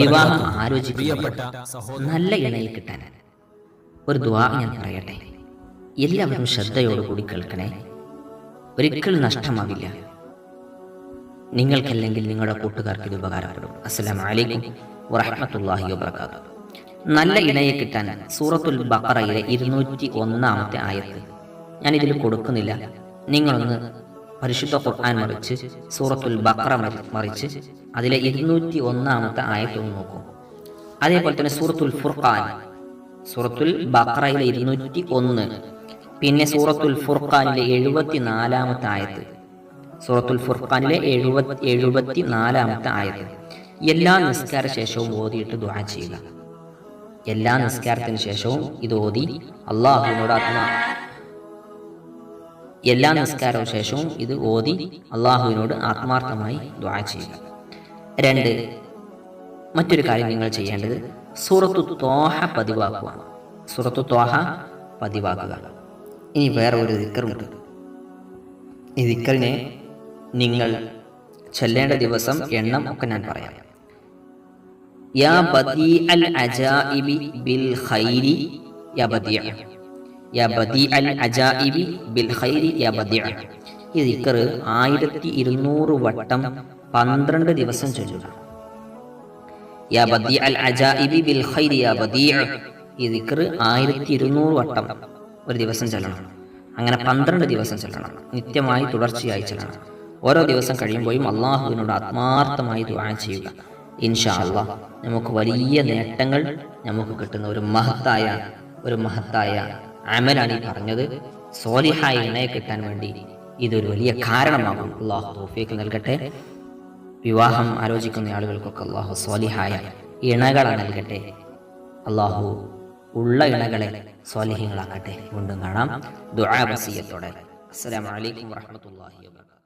വിവാഹം ആലോചിക്കുക നല്ല ഇണയിൽ കിട്ടാൻ ഒരു ദ്വാ ഞാൻ പറയട്ടെ. എല്ലാവരും ശ്രദ്ധയോടുകൂടി കേൾക്കണേ. ഒരിക്കലും നഷ്ടമാവില്ല. നിങ്ങൾക്കല്ലെങ്കിൽ നിങ്ങളുടെ കൂട്ടുകാർക്ക് ഇത് ഉപകാരപ്പെടും. അസ്സലാമു അലൈക്കും വറഹ്മത്തുള്ളാഹി വബറകാതുഹു. നല്ല ഇണയെ കിട്ടാൻ സൂറത്തുൽ ബഖറയിലെ ഇരുന്നൂറ്റി ഒന്നാമത്തെ ആയത്ത് ഞാൻ ഇതിൽ കൊടുക്കുന്നില്ല. നിങ്ങളൊന്ന് പരിശുദ്ധ ഖുർആൻ മറിച്ച് സൂറത്തുൽ ബഖറ മറിച്ച് അതിലെ ഇരുന്നൂറ്റി ഒന്നാമത്തെ ആയത്ത് നോക്കും. നോക്കൂ അതേപോലെ തന്നെ സൂറത്തുൽ ഫുർഖാൻ. സൂറത്തുൽ ബക്രയിലെ ഇരുന്നൂറ്റി ഒന്ന് പിന്നെ സൂറത്തുൽ ഫുർഖാനിലെ എഴുപത്തി നാലാമത്തെ ആയത്ത്. സൂറത്തുൽ ഫുർഖാനിലെ എഴുപത്തി എഴുപത്തി നാലാമത്തെ ആയത്ത്. എല്ലാ നിസ്കാര ശേഷവും ഓതിയിട്ട് ദുആ ചെയ്യുക. എല്ലാ നിസ്കാരത്തിന് ശേഷവും ഇത് ഓതി അള്ളാഹുവിനോട് ആത്മാ എല്ലാ നിസ്കാരവും ശേഷവും ഇത് ഓതി അള്ളാഹുവിനോട് ആത്മാർത്ഥമായി ദുആ ചെയ്യുക. രണ്ട്. മറ്റൊരു കാര്യം നിങ്ങൾ ചെയ്യേണ്ടത് സൂറത്തു തോഹ പതിവാക്കുക. സൂറത്തു തോഹ പതിവാക്കുക. ഇനി വേറെ ഒരു ദിക്കറുണ്ട്. ഈ ദിക്കറിനെ നിങ്ങൾ ചെല്ലേണ്ട ദിവസം എണ്ണം ഒക്കെ ഞാൻ പറയാം. യാ അജാഇബി ബിൽ ഖൈരി യാ യാ അജാഇബി ബിൽ ഖൈരി യാ ഈ ദിക്കർ ആയിരത്തി ഇരുന്നൂറ് വട്ടം പന്ത്രണ്ട് ദിവസം ചൊല്ലുക. യാ അജാഇബി ബിൽ ഖൈരി യാ ഈ ദിക്ർ ആയിരത്തി ഇരുന്നൂറ് വട്ടം ഒരു ദിവസം ചെല്ലണം. അങ്ങനെ പന്ത്രണ്ട് ദിവസം ചെല്ലണം. നിത്യമായി തുടർച്ചയായി ചെല്ലണം. ഓരോ ദിവസം കഴിയുമ്പോഴും അള്ളാഹുവിനോട് ആത്മാർത്ഥമായി ദുആ ചെയ്യുക. ഇൻഷാ നമുക്ക് വലിയ നേട്ടങ്ങൾ നമുക്ക് കിട്ടുന്ന ഒരു മഹത്തായ ഒരു മഹത്തായ അമലാണ് ഈ പറഞ്ഞത്. സോലിഹായ ഇണയെ കിട്ടാൻ വേണ്ടി ഇതൊരു വലിയ കാരണമാകും. അള്ളാഹു തോഫീക്ക് നൽകട്ടെ. വിവാഹം ആലോചിക്കുന്ന ആളുകൾക്കൊക്കെ അള്ളാഹു സ്വാലിഹായ ഇണകളെ നൽകട്ടെ. അള്ളാഹു ഉള്ള ഇണകളെ സ്വാലിഹ്യങ്ങളാക്കട്ടെ വീണ്ടും കാണാം. ദുആ വസിയത്തോടെ. അസ്സലാമു അലൈക്കും വറഹ്മത്തുള്ളാഹി വബറകാതുഹു